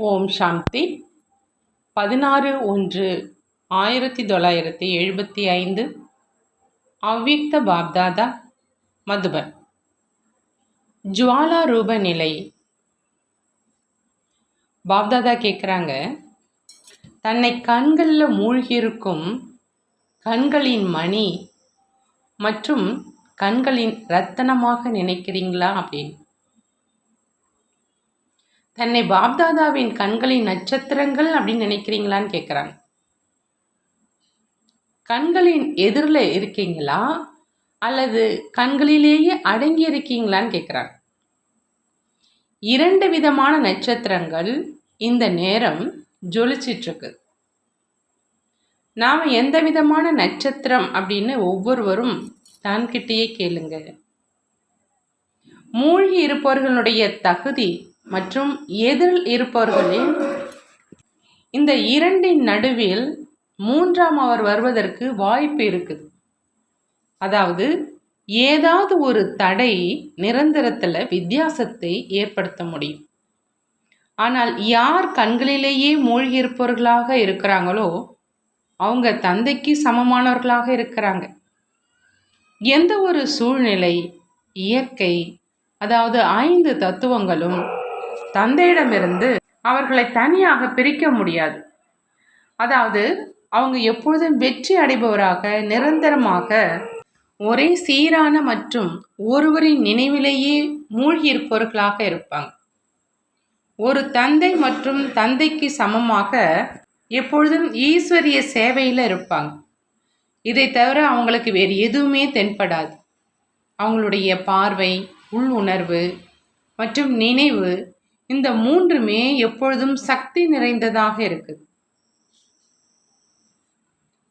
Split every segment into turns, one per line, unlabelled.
ஓம் சாந்தி. பதினாறு ஒன்று ஆயிரத்தி தொள்ளாயிரத்தி எழுபத்தி ஐந்து. அவ்விக்த பாப்தாதா மதுபன். ஜுவாலா ரூப நிலை. பாப்தாதா கேட்குறாங்க தன்னை கண்களில் மூழ்கியிருக்கும் கண்களின் மணி மற்றும் கண்களின் ரத்தனமாக நினைக்கிறீங்களா? அப்படின்னு. தன்னை பாப்தாதாவின் கண்களின் நட்சத்திரங்கள் அப்படின்னு நினைக்கிறீங்களான்னு கேட்குறாங்க கண்களின் எதிரில் இருக்கீங்களா? அல்லது கண்களிலேயே அடங்கி இருக்கீங்களான்னு கேட்குறாங்க இரண்டு விதமான நட்சத்திரங்கள் இந்த நேரம் ஜொலிச்சிட்ருக்கு. நாம் எந்த விதமான நட்சத்திரம் அப்படின்னு ஒவ்வொருவரும் தான்கிட்டேயே கேளுங்க. மூழ்கி இருப்பவர்களுடைய தகுதி மற்றும் எதிரில் இருப்பவர்களின் இந்த இரண்டின் நடுவில் மூன்றாம் அவர் வருவதற்கு வாய்ப்பு இருக்குது. அதாவது ஏதாவது ஒரு தடை நிரந்தரத்தில் வித்தியாசத்தை ஏற்படுத்த முடியும். ஆனால் யார் கண்களிலேயே மூழ்கி இருப்பவர்களாக இருக்கிறாங்களோ அவங்க தந்தைக்கு சமமானவர்களாக இருக்கிறாங்க. எந்த ஒரு சூழ்நிலை இயற்கை அதாவது ஐந்து தத்துவங்களும் தந்தையிடமிருந்து அவர்களை தனியாக பிரிக்க முடியாது. அதாவது அவங்க எப்பொழுதும் வெற்றி அடைபவராக நிரந்தரமாக ஒரே சீரான மற்றும் ஒருவரின் நினைவிலேயே மூழ்கியிருப்பவர்களாக இருப்பாங்க. ஒரு தந்தை மற்றும் தந்தைக்கு சமமாக எப்பொழுதும் ஈஸ்வரிய சேவையில் இருப்பாங்க. இதை தவிர அவங்களுக்கு வேறு எதுவுமே தென்படாது. அவங்களுடைய பார்வை உள் உணர்வு மற்றும் நினைவு இந்த மூன்றுமே எப்பொழுதும் சக்தி நிறைந்ததாக இருக்குது.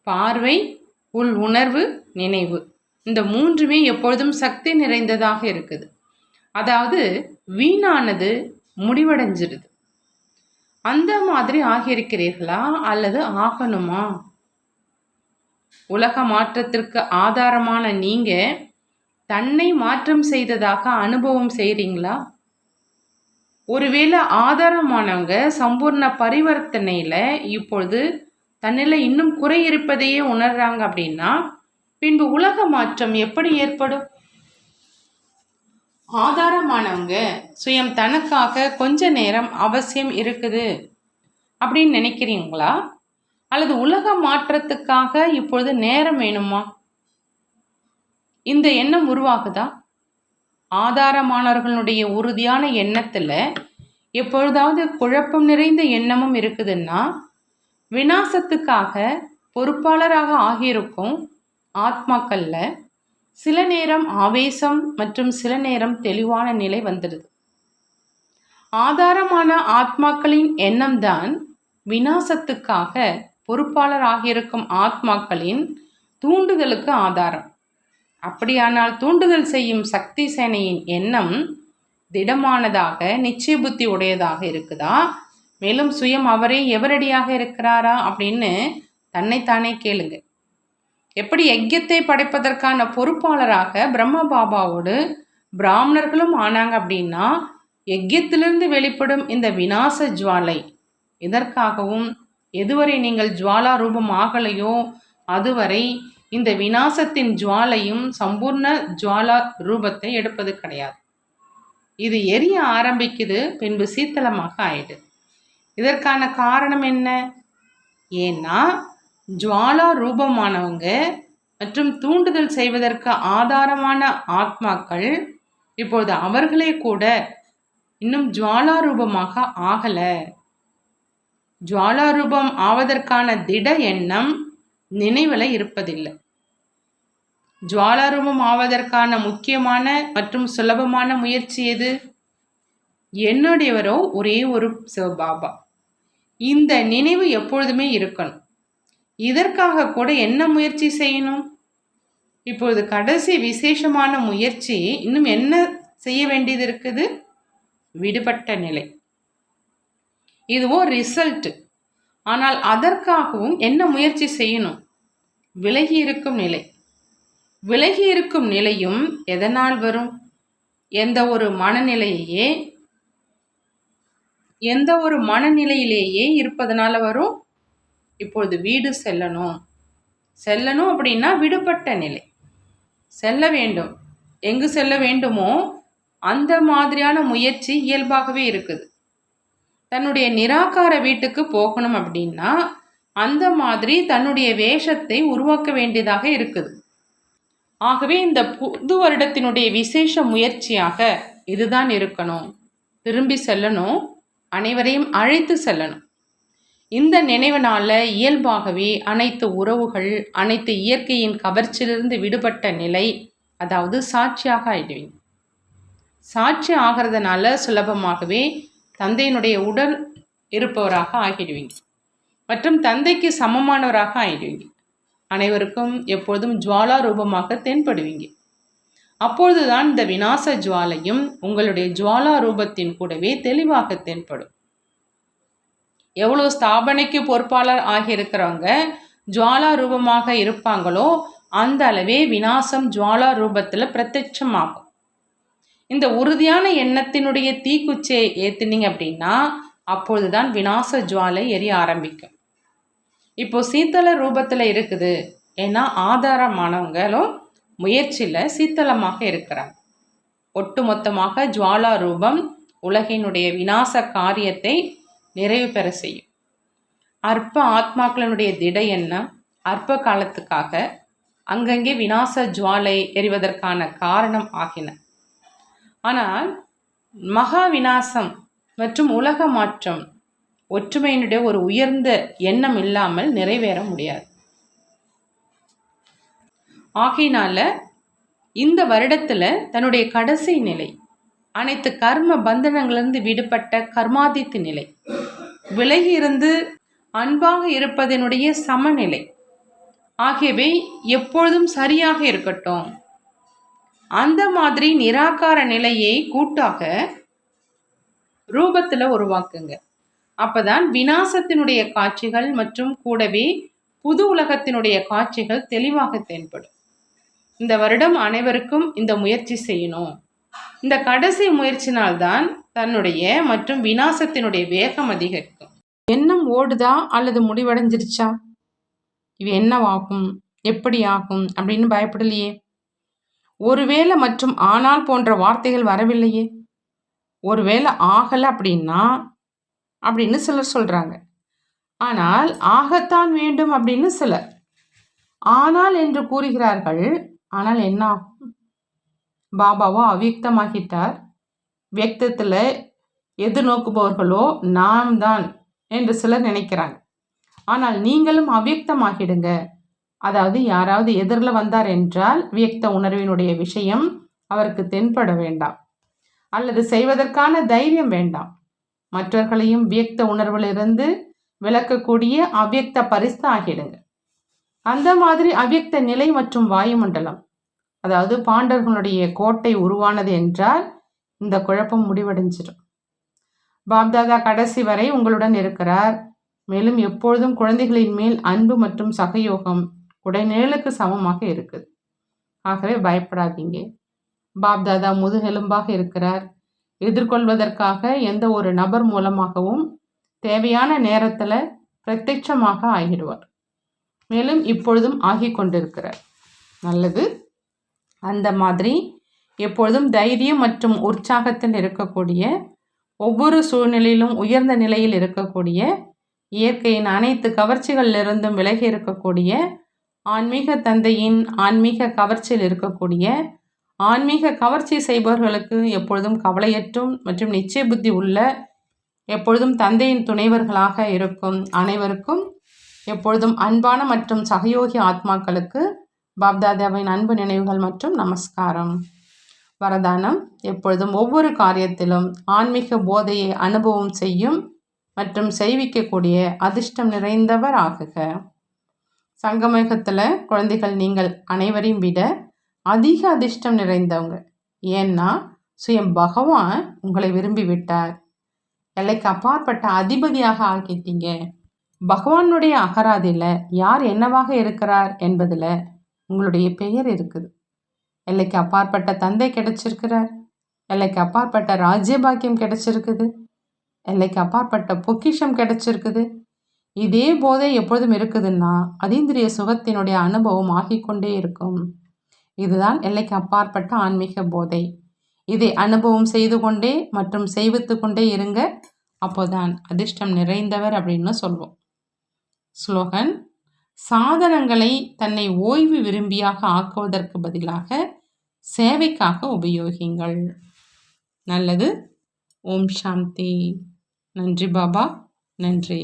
பார்வை உள் உணர்வு நினைவு. இந்த மூன்றுமே எப்பொழுதும் சக்தி நிறைந்ததாக இருக்குது. அதாவது வீணானது முடிவடைஞ்சிருது அந்த மாதிரி ஆகியிருக்கிறீர்களா? அல்லது ஆகணுமா? உலக மாற்றத்திற்கு ஆதாரமான நீங்க தன்னை மாற்றம் செய்ததாக அனுபவம் செய்கிறீங்களா ஒருவேளை ஆதாரமானவங்க சம்பூர்ண பரிவர்த்தனையில் இப்பொழுது தன்னில் இன்னும் குறை இருப்பதையே உணர்றாங்க அப்படின்னா பின்பு உலக மாற்றம் எப்படி ஏற்படும்? ஆதாரமானவங்க சுயம் தனக்காக கொஞ்ச நேரம் அவசியம் இருக்குது அப்படின்னு நினைக்கிறீங்களா? அல்லது உலக மாற்றத்துக்காக இப்பொழுது நேரம் வேணுமா? இந்த எண்ணம் உருவாகுதா? ஆதாரமானவர்களுடைய உறுதியான எண்ணத்தில் எப்பொழுதாவது குழப்பம் நிறைந்த எண்ணமும் இருக்குதுன்னா வினாசத்துக்காக பொறுப்பாளராக ஆகியிருக்கும் ஆத்மாக்களில் சில நேரம் ஆவேசம் மற்றும் சில நேரம் தெளிவான நிலை வந்துடுது. ஆதாரமான ஆத்மாக்களின் எண்ணம்தான் வினாசத்துக்காக பொறுப்பாளராக இருக்கும் ஆத்மாக்களின் தூண்டுதலுக்கு ஆதாரம். அப்படியானால் தூண்டுதல் செய்யும் சக்தி சேனையின் எண்ணம் திடமானதாக நிச்சய புத்தி உடையதாக இருக்குதா? மேலும் சுயம் அவரே எவரடியாக இருக்கிறாரா? அப்படின்னு தன்னைத்தானே கேளுங்க. எப்படி யஜ்யத்தை படைப்பதற்கான பொறுப்பாளராக பிரம்ம பாபாவோடு பிராமணர்களும் ஆனாங்க அப்படின்னா யஜ்யத்திலிருந்து வெளிப்படும் இந்த விநாச ஜுவாலை இதற்காகவும் எதுவரை நீங்கள் ஜுவாலா ரூபம் ஆகலையோ அதுவரை இந்த விநாசத்தின் ஜுவாலையும் சம்பூர்ண ஜுவாலா ரூபத்தை எடுப்பது கிடையாது. இது எரிய ஆரம்பிக்குது பின்பு சீத்தளமாக ஆயிடுது. இதற்கான காரணம் என்ன? ஏன்னா ஜுவாலா ரூபமானவங்க மற்றும் தூண்டுதல் செய்வதற்கு ஆதாரமான ஆத்மாக்கள் இப்பொழுது அவர்களே கூட இன்னும் ஜுவாலா ரூபமாக ஆகலை. ஜுவாலா ரூபம் ஆவதற்கான திட எண்ணம் நினைவில் இருப்பதில்லை. ஜுவாலாரூபம் ஆவதற்கான முக்கியமான மற்றும் சுலபமான முயற்சி எது? என்னுடையவரோ ஒரே ஒரு சிவபாபா. இந்த நினைவு எப்பொழுதுமே இருக்கணும். இதற்காக கூட என்ன முயற்சி செய்யணும்? இப்பொழுது கடைசி விசேஷமான முயற்சி இன்னும் என்ன செய்ய வேண்டியது இருக்குது? விடுபட்ட நிலை. இதுவோ ரிசல்ட் ஆனால் அதற்காகவும் என்ன முயற்சி செய்யணும்? விலகி இருக்கும் நிலை. விலகி இருக்கும் நிலையும் எதனால் வரும்? எந்த ஒரு மனநிலையே எந்த ஒரு மனநிலையிலேயே இருப்பதனால வரும்? இப்பொழுது வீடு செல்லணும். செல்லணும் அப்படின்னா விடுபட்ட நிலை. செல்ல வேண்டும். எங்கு செல்ல வேண்டுமோ அந்த மாதிரியான முயற்சி இயல்பாகவே இருக்குது. தன்னுடைய நிராகார வீட்டுக்கு போகணும் அப்படின்னா அந்த மாதிரி தன்னுடைய வேஷத்தை உருவாக்க வேண்டியதாக இருக்குது. ஆகவே இந்த புது வருடத்தினுடைய விசேஷ முயற்சியாக இதுதான் இருக்கணும். திரும்பி செல்லணும். அனைவரையும் அழைத்து செல்லணும். இந்த நினைவினால இயல்பாகவே அனைத்து உறவுகள் அனைத்து இயற்கையின் கவர்ச்சியிலிருந்து விடுபட்ட நிலை அதாவது சாட்சியாக ஆயிடுவீங்க. சாட்சி ஆகிறதுனால சுலபமாகவே தந்தையினுடைய உடல் இருப்பவராக ஆகிடுவீங்க. மற்றும் தந்தைக்கு சமமானவராக ஆகிடுவீங்க அனைவருக்கும் எப்பொழுதும் ஜுவாலா ரூபமாக தென்படுவீங்க. அப்பொழுதுதான் இந்த விநாச ஜுவாலையும் உங்களுடைய ஜுவாலா ரூபத்தின் கூடவே தெளிவாக தென்படும். எவ்வளோ ஸ்தாபனைக்கு பொறுப்பாளர் ஆகியிருக்கிறவங்க ஜுவாலா ரூபமாக இருப்பாங்களோ அந்த அளவே விநாசம் ஜுவாலா ரூபத்தில் பிரத்யட்சமாகும். இந்த உறுதியான எண்ணத்தினுடைய தீக்குச்சியை ஏற்றுனீங்க அப்படின்னா அப்பொழுதுதான் விநாச ஜுவாலை எரிய ஆரம்பிக்கும். இப்போ சீத்தள ரூபத்தில் இருக்குது. ஏன்னா ஆதாரமானவங்களும் முயற்சியில் சீத்தளமாக இருக்கிறாங்க. ஒட்டுமொத்தமாக ஜுவாலா ரூபம் உலகினுடைய விநாச காரியத்தை நிறைவு பெற செய்யும். அற்ப ஆத்மாக்களினுடைய திட எண்ணம் அற்ப காலத்துக்காக அங்கங்கே விநாச ஜுவாலை எறிவதற்கான காரணம் ஆகின. ஆனால் மகா விநாசம் மற்றும் உலக மாற்றம் ஒற்றுமையினுடைய ஒரு உயர்ந்த எண்ணம் இல்லாமல் நிறைவேற முடியாது. ஆகையினால இந்த வருடத்தில் தன்னுடைய கடைசி நிலை அனைத்து கர்ம பந்தனங்களிலிருந்து விடுபட்ட கர்மாதித்து நிலை விலகி இருந்து அன்பாக இருப்பதனுடைய சமநிலை ஆகியவை எப்பொழுதும் சரியாக இருக்கட்டும். அந்த மாதிரி நிராகார நிலையை கூட்டாக ரூபத்தில் உருவாக்குங்க. அப்பதான் விநாசத்தினுடைய காட்சிகள் மற்றும் கூடவே புது உலகத்தினுடைய காட்சிகள் தெளிவாக தென்படும். இந்த வருடம் அனைவருக்கும் இந்த முயற்சி செய்யணும். இந்த கடைசி முயற்சினால்தான் தன்னுடைய மற்றும் விநாசத்தினுடைய வேகம் அதிகரிக்கும். எண்ணம் ஓடுதா அல்லது முடிவடைஞ்சிருச்சா? இது என்னவாகும்? எப்படி ஆகும் அப்படின்னு பயப்படலையே. ஒருவேளை மற்றும் ஆனால் போன்ற வார்த்தைகள் வரவில்லையே. ஒருவேளை ஆகலை அப்படின்னா அப்படின்னு சிலர் சொல்கிறாங்க ஆனால் ஆகத்தான் வேண்டும் அப்படின்னு சிலர். ஆனால் என்று கூறுகிறார்கள் ஆனால் என்ன? ஆகும் பாபாவோ அவ்யக்தமாகிட்டார். வியக்தத்தில் எதிர்நோக்குபவர்களோ நாம் தான் என்று சிலர் நினைக்கிறாங்க. ஆனால் நீங்களும் அவ்யக்தமாகிடுங்க. அதாவது யாராவது எதிரில் வந்தார் என்றால் வியக்த உணர்வினுடைய விஷயம் அவருக்கு தென்பட வேண்டாம். அல்லது செய்வதற்கான தைரியம் வேண்டாம். மற்றவர்களையும் வியக்த உணர்விலிருந்து விளக்கக்கூடிய அவ்யக்த பரிசு ஆகிடுங்க. அந்த மாதிரி அவ்யக்த நிலை மற்றும் வாயுமண்டலம் அதாவது பாண்டர்களுடைய கோட்டை உருவானது என்றால் இந்த குழப்பம் முடிவடைஞ்சிடும். பாப்தாதா கடைசி வரை உங்களுடன் இருக்கிறார். மேலும் எப்பொழுதும் குழந்தைகளின் மேல் அன்பு மற்றும் சகயோகம் உடைநிழலுக்கு சமமாக இருக்குது. ஆகவே பயப்படாதீங்க. பாப்தாதா முதுகெலும்பாக இருக்கிறார். எதிர்கொள்வதற்காக எந்த ஒரு நபர் மூலமாகவும் தேவையான நேரத்தில் பிரத்யட்சமாக ஆகிடுவார். மேலும் இப்பொழுதும் ஆகி கொண்டிருக்கிறார். நல்லது. அந்த மாதிரி எப்பொழுதும் தைரியம் மற்றும் உற்சாகத்தில் இருக்கக்கூடிய ஒவ்வொரு சூழ்நிலையிலும் உயர்ந்த நிலையில் இருக்கக்கூடிய இயற்கையின் அனைத்து கவர்ச்சிகளிலிருந்தும் விலகி இருக்கக்கூடிய ஆன்மீக தந்தையின் ஆன்மீக கவர்ச்சியில் இருக்கக்கூடிய ஆன்மீக கவர்ச்சி செய்பவர்களுக்கு எப்பொழுதும் கவலையற்றும் மற்றும் நிச்சய புத்தி உள்ள எப்பொழுதும் தந்தையின் துணைவர்களாக இருக்கும் அனைவருக்கும் எப்பொழுதும் அன்பான மற்றும் சகயோகி ஆத்மாக்களுக்கு பாப்தாதாவின் அன்பு நினைவுகள் மற்றும் நமஸ்காரம். வரதானம் எப்பொழுதும் ஒவ்வொரு காரியத்திலும் ஆன்மீக போதையை அனுபவம் செய்யும் மற்றும் செய்விக்கக்கூடிய அதிர்ஷ்டம் நிறைந்தவர் ஆகுக. சங்கமேகத்தில் குழந்தைகள் நீங்கள் அனைவரையும் விட அதிக அதிர்ஷ்டம் நிறைந்தவங்க. ஏன்னா சுயம் பகவான் உங்களை விரும்பி விட்டார் எல்லைக்கு அப்பாற்பட்ட அதிபதியாக ஆக்கிட்டீங்க. பகவானுடைய அகராதியில் யார் என்னவாக இருக்கிறார் என்பதில் உங்களுடைய பெயர் இருக்குது. எல்லைக்கு அப்பாற்பட்ட தந்தை கிடைச்சிருக்கிறார். எல்லைக்கு அப்பாற்பட்ட ராஜ்யபாக்கியம் கிடைச்சிருக்குது. எல்லைக்கு அப்பாற்பட்ட பொக்கிஷம் கிடைச்சிருக்குது. இதே போதை எப்பொழுதும் இருக்குதுன்னா அதீந்திரிய சுகத்தினுடைய அனுபவம் ஆகிக்கொண்டே இருக்கும். இதுதான் எல்லைக்கு அப்பாற்பட்ட ஆன்மீக போதை. இதை அனுபவம் செய்து கொண்டே மற்றும் செய்வித்து கொண்டே இருங்க. அப்போதான் அதிர்ஷ்டம் நிறைந்தவர் அப்படின்னு சொல்வோம். ஸ்லோகன் சாதனங்களை தன்னை ஓய்வு விரும்பியாக ஆக்குவதற்கு பதிலாக சேவைக்காக உபயோகிங்கள் நல்லது. ஓம் சாந்தி. நன்றி பாபா. நன்றி.